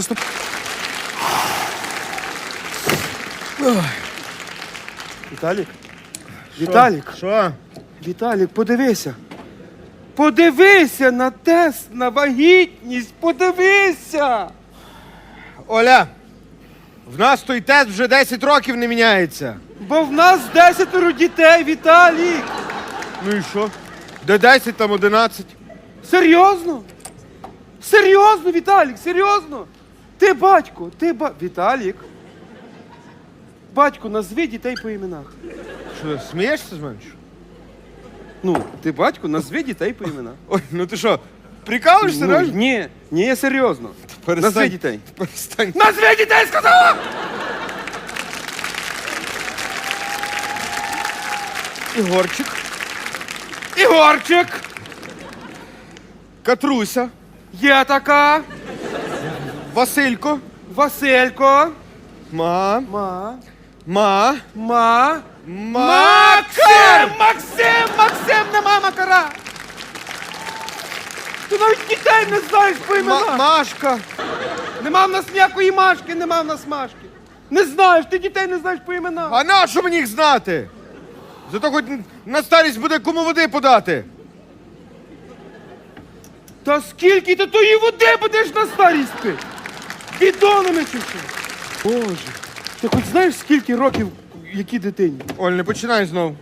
Наступ. Віталік? Віталік, Що? Віталік, подивися. Подивися на тест на вагітність. Подивися. Оля, в нас той тест вже 10 років не міняється. Бо в нас десятеро дітей, Віталік. Ну і що? Де 10, там 11. Серйозно? Серйозно, Віталік, серйозно? Ти батько, ти ба... Віталік. Батько, назви дітей по іменах. Що, смієшся з мене? що? Ну, ти батько, назви дітей по іменах. Ой, ну ти що, прикалуєшся, Ну, реально? ні, ні, я серйозно. Назви дітей. Перестань. Назви дітей, сказала! Ігорчик, Ігорчик! Катруся, Є така. Василько, Василько. ма, Ма. ма, Ма. Максим! Максим! Максим! Нема макара! Ти навіть дітей не знаєш по Ма- Машка. Нема в нас ніякої машки, нема в нас машки. Не знаєш, ти дітей не знаєш по іменах. А на що мені їх знати? Зато хоч на старість буде кому води подати. Та скільки ти тої води будеш на старість пити? Бідонами чи? Боже, ти хоч знаєш, скільки років якій дитині? Оль, не починай знов.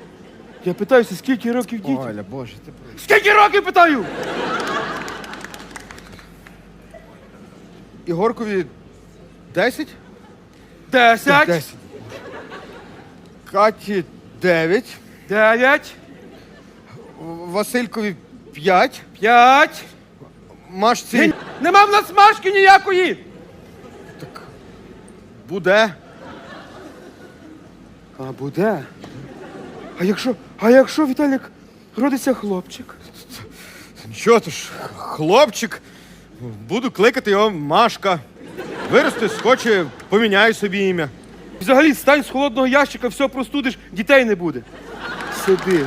Я питаюся, скільки років дітям? Оля, боже, ти Скільки років питаю? Ігоркові 10? Десять, 10. Каті 9. дев'ять, Василькові 5. п'ять. Машці Нема в нас машки ніякої. Буде. А буде. А якщо, а якщо Віталік родиться хлопчик? Що то ж, хлопчик. Буду кликати його Машка. Виросте, схоче, поміняю собі ім'я. Взагалі стань з холодного ящика, все простудиш, дітей не буде. Сиди.